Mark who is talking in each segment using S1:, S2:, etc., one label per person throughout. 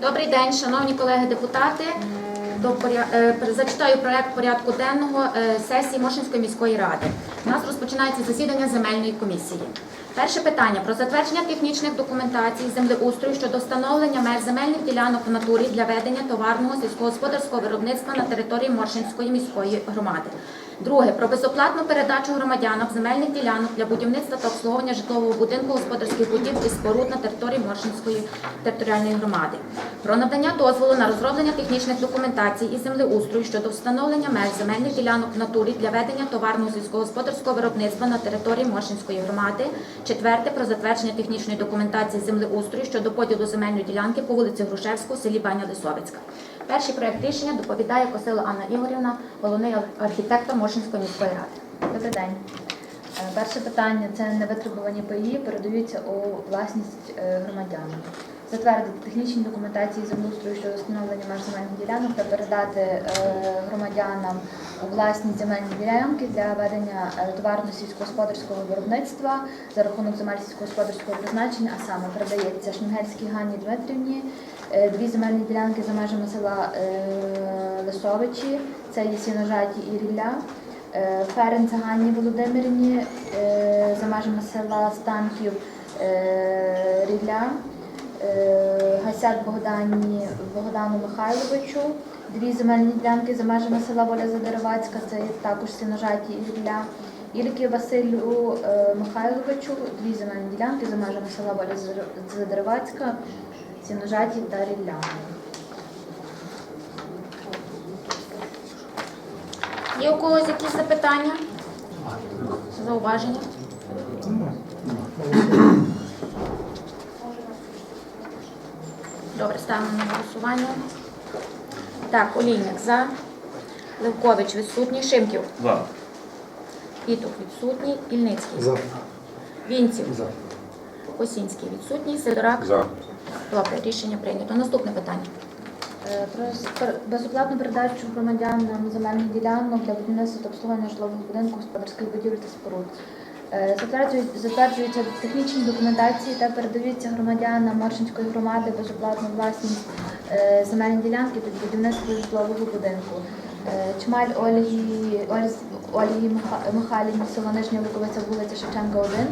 S1: Добрий день, шановні колеги депутати. До е, Зачитаю проект порядку денного е, сесії Мошинської міської ради. У нас розпочинається засідання земельної комісії. Перше питання про затвердження технічних документацій землеустрою щодо встановлення меж земельних ділянок в натурі для ведення товарного сільськогосподарського виробництва на території Моршинської міської громади. Друге про безоплатну передачу громадянам земельних ділянок для будівництва та обслуговування житлового будинку господарських будівель і споруд на території Моршинської територіальної громади. Про надання дозволу на розроблення технічних документацій і землеустрою щодо встановлення меж земельних ділянок в натурі для ведення товарного сільськогосподарського виробництва на території Моршинської громади. Четверте про затвердження технічної документації землеустрою щодо поділу земельної ділянки по вулиці Грушевського, селі Баня Лисовицька. Перший проект рішення доповідає Косила Анна Ігорівна, головний архітектор Моршинської міської ради.
S2: Добрий день. Е, Перше питання це невитребувані паї передаються у власність е, громадянам. Затвердити технічні документації землеустрою щодо встановлення меж земельних ділянок та передати е, громадянам у власність земельні ділянки для ведення товарно-сільськогосподарського виробництва за рахунок земель сільськогосподарського призначення, а саме передається Шмінгельській Ганні Дмитрівні, дві земельні ділянки за межами села е, Лисовичі, це є Сіножаті і Рілля. Е, Ференц Ганні Володимирівні е, за межами села Станків е, Рілля, е, Гасяк Богдані Богдану Михайловичу, дві земельні ділянки за межами села Воля Задеревацька, це також сіножаті і Рілля. Ілки Василю е, Михайловичу, дві земельні ділянки за межами села Воля Задеревацька, сіножаті та Рілля.
S1: Є у когось якісь запитання? Зауваження? Добре, ставимо на голосування. Так, Олійник за. Левкович відсутній. Шимків.
S3: За.
S1: Пітух відсутній. Ільницький.
S4: За.
S1: Вінців.
S4: За.
S1: Косінський відсутній. Сидорак.
S3: За.
S1: Добре, рішення прийнято. Наступне питання.
S2: Е, Про безоплатну передачу громадянам земельних ділянок для будівництва та обслуговування житлових будинків, господарських будівель та споруд. Е, Затверджуються технічні документації та передаються громадянам Моршинської громади безоплатну власність е, земельні ділянки під будівництво житлового будинку. Чмаль Ольгі, Миха- Михайлівні, село Нижня Луковиця, вулиця Шевченка, 1,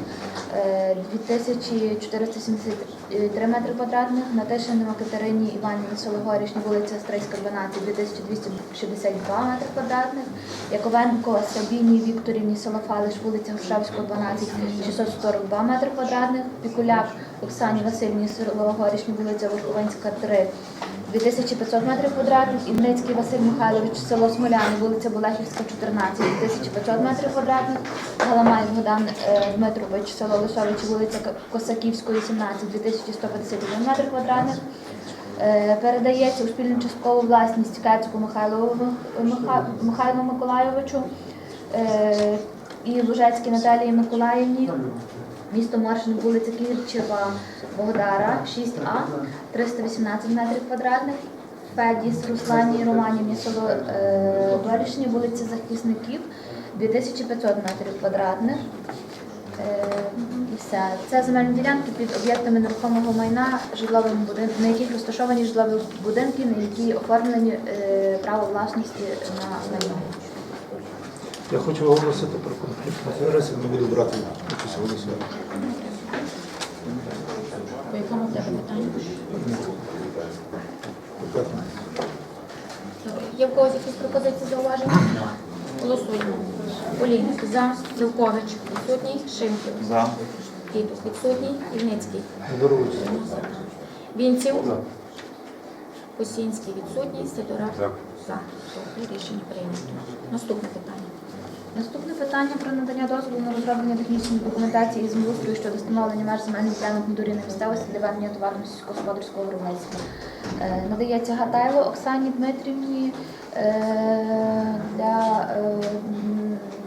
S2: е, 2473 метри квадратних, Натишинова Катерині Іванівні, село Горішні, вулиця Стрийська, 12, 2262 метри квадратних, Яковенко Сабіні Вікторівні, село Фалиш, вулиця Грушевського, 12, 642 метри квадратних, Пікуляк Оксані Васильівні, Горішні, вулиця Верховинська, 3, 2500 метрів квадратних, Івницький Василь Михайлович, село Смоляни, вулиця Болехівська, 14, 2500 метрів квадратних, Галамай Богдан е, Дмитрович, село Лишович, вулиця Косаківської, 17, 2151 метр квадратних. Е, Передається у спільну часткову власність Кецьку Михайлову Михайлу Миколайовичу е, і Лужецькій Наталії Миколаївні. Місто Маршин, вулиця Кірчева, Богдара, 6А, 318 метрів квадратних. Федіс Руслані Романівні, село е, Горішні, вулиця Захисників, 2500 метрів квадратних. Е, і все. Це земельні ділянки під об'єктами нерухомого майна, житловими будин... на яких розташовані житлові будинки, на які оформлені е, право власності на майно.
S4: Я хочу оголосити про конфлікт інтересів, не буду брати участь голосуванні.
S1: По якому в тебе питання? Добре. Є в когось якісь пропозиції зауваження? Голосуємо. Олійник за. Левкович відсутній. Шимків.
S3: За.
S1: Пітух відсутній. Ільницький.
S4: Здорович.
S1: Вінців. Косінський відсутній. Сидорак.
S3: За.
S1: За. Рішення прийнято. Наступне питання.
S2: Наступне питання про надання дозволу на розроблення технічної документації із мустрою щодо встановлення меж земельних ділянок на дорівній місцевості для ведення товарно сільськогосподарського виробництва. Е, Надається Гатайло Оксані Дмитрівні е, для е,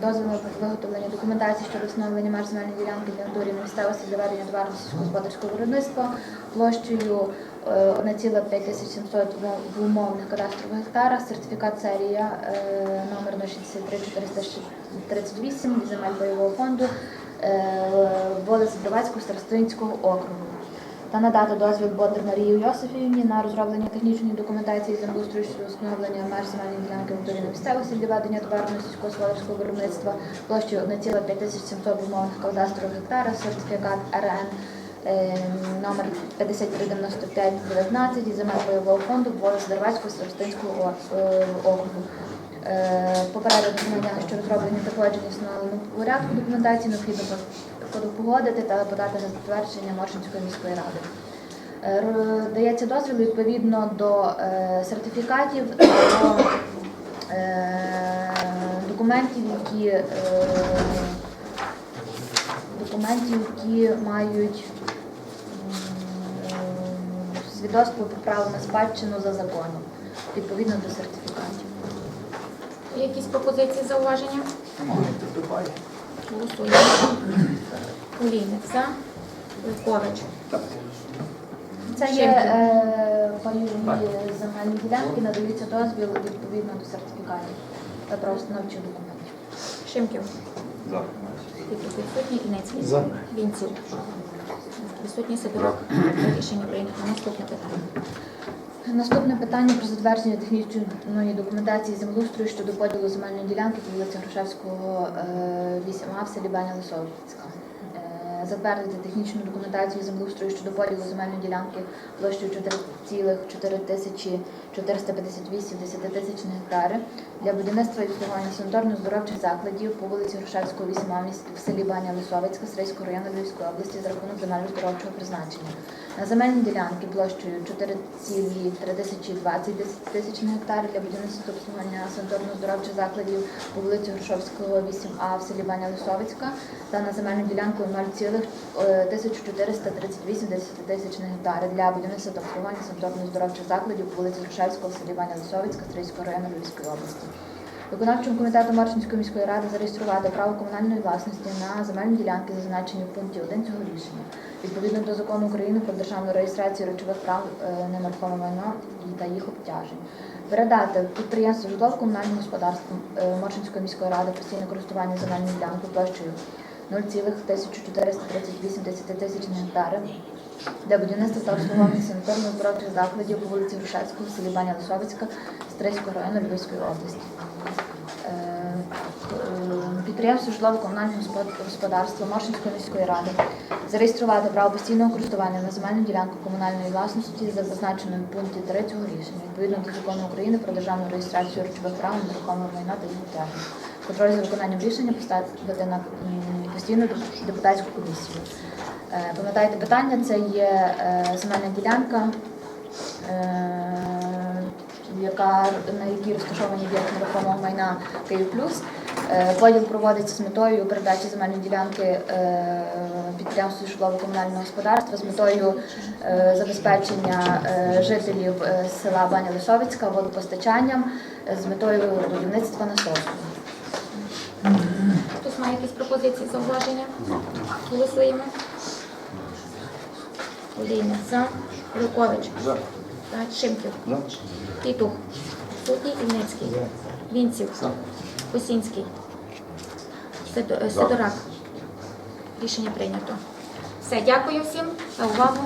S2: дозволу на виготовлення документації щодо встановлення земельної ділянки для дорівній місцевості для ведення товарно сільськогосподарського виробництва площею е, 1,5700 в- в умовних кадастрових гектарах, сертифікат серія е, номер 063 438 земель бойового фонду е, Волос Бровацького Старостинського округу. Та надати дозвіл Бондар Марії Йосифівні на розроблення технічної документації землеустрою щодо встановлення меж земельної ділянки на місцевості для ведення товарного сільськогосподарського виробництва площею 1,5700 умовних кадастрових гектара, сертифікат РН е, номер 539519 і земель бойового фонду Волос-Дервацького Старостинського е, округу. Е, Попередити знання, що розроблені та погоджені встановленому порядку документації необхідно погодити та подати на затвердження Моршинської міської ради. Е, Дається дозвіл відповідно до е, сертифікатів до е, документів, які документів, які мають свідоцтво про право на спадщину за законом, відповідно до сертифікатів.
S1: Якісь пропозиції, зауваження? Голосуємо. Олійник за. Левкович.
S2: Це є е, паївні земельні ділянки, надаються дозвіл відповідно до сертифікатів та правоустановчих документів.
S1: Шимків. Петрук відсутній. Інецький.
S4: За.
S1: Вінців. Відсутній Сидорок. Рішення прийнято. Наступне питання.
S2: Наступне питання про затвердження технічної документації землеустрою щодо поділу земельної ділянки по вулиці Грушевського, е, 8А в селі Баня Лисовицька. Затвердити технічну документацію землеустрою щодо поділу земельної ділянки площею 4,4 тисячі 458 десятитисячних гектари для будівництва і обслуговування санаторно-здоровчих закладів по вулиці Грушевського, 8А в селі Баня Лисовицька, Стрийського району Львівської області за рахунок земельно-здоровчого призначення. На земельні ділянки площею 4,3020 десятитисячних гектарів для будівництва обслуговування санаторно-здоровчих закладів по вулиці Грушовського, 8А в селі Баня Лисовицька та на земельну ділянку 0,1438 десятитисячних гектарів для будівництва та обслуговування санаторно-здоровчих закладів по вулиці Грушевського селі Баня Лисовицька, Стрийського району Львівської області. Виконавчим комітетом Маршинської міської ради зареєструвати право комунальної власності на земельні ділянки, зазначені в пункті 1 цього рішення. Відповідно до закону України про державну реєстрацію речових прав е, нерухоме майно та їх обтяжень. Передати підприємству житлово-комунальному господарству е, Моршинської міської ради постійне користування земельною ділянкою площею 0,1438 десятитисячних гектарів для будівництва та обслуговування санаторно-здоровчих закладів по вулиці Грушевського, в селі Баня Лисовицька, Стрийського району Львівської області. Е, е, Підприємство житлово-комунального господарства Моршинської міської ради зареєструвати право постійного користування на земельну ділянку комунальної власності за зазначеною в пункті 3 цього рішення, відповідно до закону України про державну реєстрацію речових прав на нерухоме майна та їх. Контроль за виконанням рішення поставити на постійну депутатську комісію. Е, Пам'ятаєте питання, це є е, земельна ділянка, е, яка, на якій розташовані об'єкт нерухомого майна Київ Плюс. Поділ проводиться з метою передачі земельної ділянки підприємству житлово-комунального господарства з метою забезпечення жителів села Баня Лишовицька водопостачанням з метою будівництва насосу.
S1: Має якісь пропозиції, зауваження? Голосуємо. Олійник за. Левкович.
S4: За.
S1: За. Шимків.
S4: За.
S1: Петух. Сутній Ільницький. Вінців. Косінський. Сидо- е, Сидорак. Рішення прийнято. Все, дякую всім за увагу.